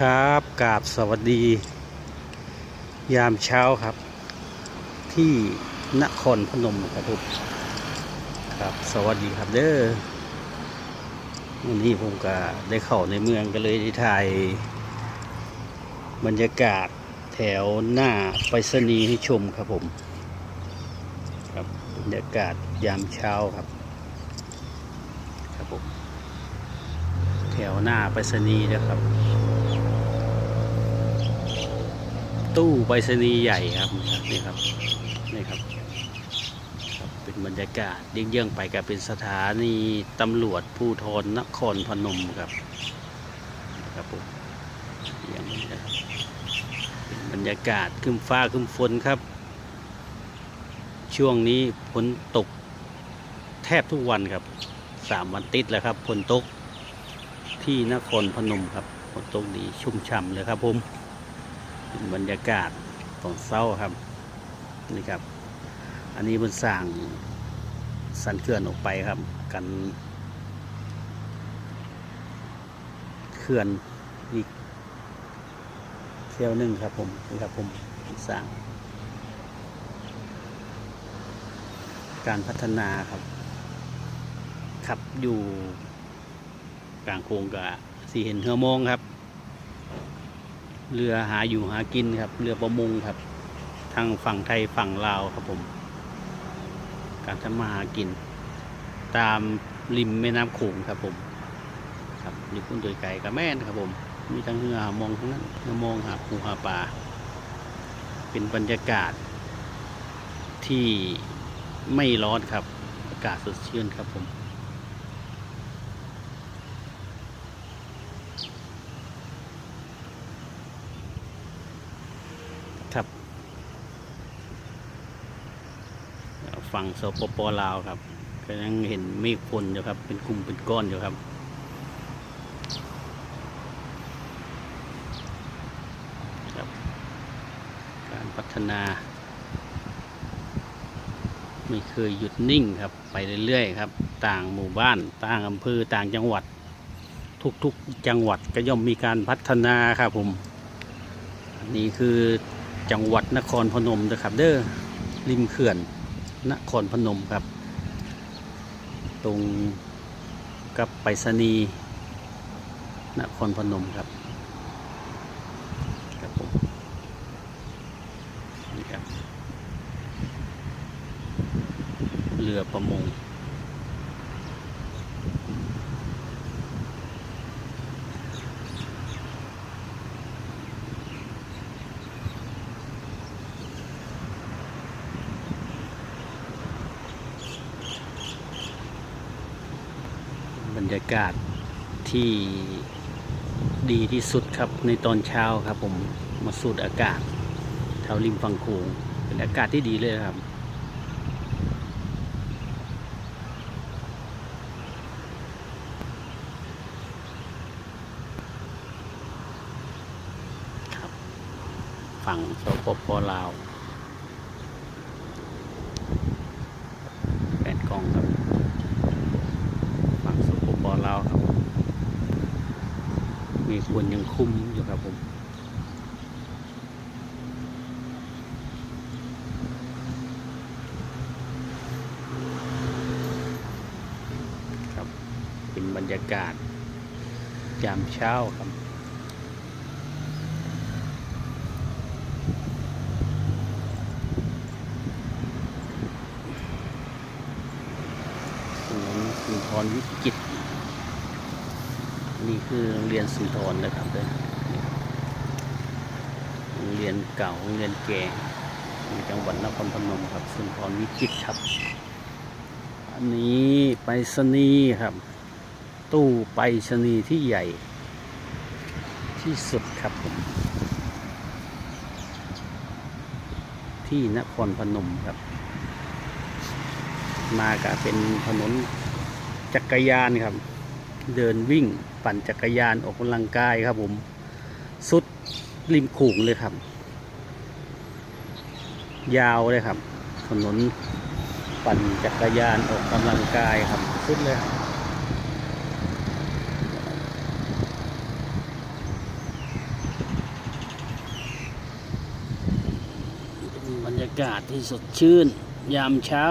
ครับกราบสวัสดี ยามเช้าครับ ที่นครพนมครับผมครับสวัสดีครับเด้อวันนี้ผมก็ได้เข้าในเมืองก็เลยได้ถ่าย บรรยากาศแถวหน้าไปรษณีย์ให้ชมครับผม ครับบรรยากาศยามเช้าครับ ครับผมแถวหน้าไปรษณีย์นะครับ ตู้ไปรษณีย์ใหญ่ครับนี่ครับนี่ครับครับเป็นบรรยากาศเยี่ยงๆไปกับเป็นสถานีตำรวจภูธรนครพนมครับครับผมอย่างนี้นะครับเป็นบรรยากาศขึ้นฟ้าขึ้นฝนครับ ช่วงนี้ฝนตกแทบทุกวันครับสามวันติดแล้วครับฝนตกที่นครพนมครับฝนตกดีชุ่มฉ่ำเลยครับผม เป็นบรรยากาศตอนเศร้าครับนี่ครับ อันนี้มันสั่งสันเคลื่อนออกไปครับ กันเคลื่อนอีกเที่ยวหนึ่งครับผมนี่ครับผมสั่งการพัฒนาครับขับอยู่กลางโค้งกับสีเห็นเฮือโมงครับ เรือหาอยู่หากินครับ เรือประมงครับ ทางฝั่งไทยฝั่งลาวครับผม การทำมาหากิน ตามริมแม่น้ำโขงครับผม ครับอยู่คุ้นตัวไก่กับแม่นครับผม มีทั้งเรือหามองทั้งนั้นเรือมองหาปูหาปลาเป็นบรรยากาศ ที่ไม่ร้อนครับ อากาศสดชื่นครับผม ฝั่งสปปลาวครับก็ยังเห็นเมฆฝนอยู่ครับ เป็นกลุ่มเป็นก้อนอยู่ครับ ครับ การพัฒนา ไม่เคยหยุดนิ่งครับ ไปเรื่อยๆครับ ต่างหมู่บ้าน ต่างอำเภอ ต่างจังหวัด ทุกๆจังหวัดก็ย่อมมีการพัฒนาครับผมอันนี้คือจังหวัดนครพนมนะครับ เด้อริมเขื่อน นครพนมครับ ตรงกับไปรษณีย์นครพนมครับครับผมนี่ครับ เรือประมง บรรยากาศที่ดีที่สุดครับในตอนเช้าครับ ผมมาสูดอากาศแถวริมฝั่งโขงเป็นอากาศที่ดีเลยครับครับฝั่งสปปลาวแปดกองครับ ฝั่งสปปลาวครับ มีคนยังคุมอยู่ครับผมครับเป็นบรรยากาศยามเช้าครับถนนสุนทรวิจิต นี่คือโรงเรียนสุนทรนะครับเด้อโรงเรียนเก่าโรงเรียนแก่ในจังหวัดนครพนมครับสุนทรวิจิตรครับ อันนี้ไปรษณีย์ครับ ตู้ไปรษณีย์ที่ใหญ่ ที่สุดครับผมที่นครพนมครับ มาก็เป็นถนนจักรยานครับ เดินวิ่งปั่นจักรยานออกกำลังกายครับผมสุดริมขู่งเลยครับ ยาวเลยครับ ถนนปั่นจักรยานออกกำลังกายครับสุดเลยครับบรรยากาศที่สดชื่น ยามเช้า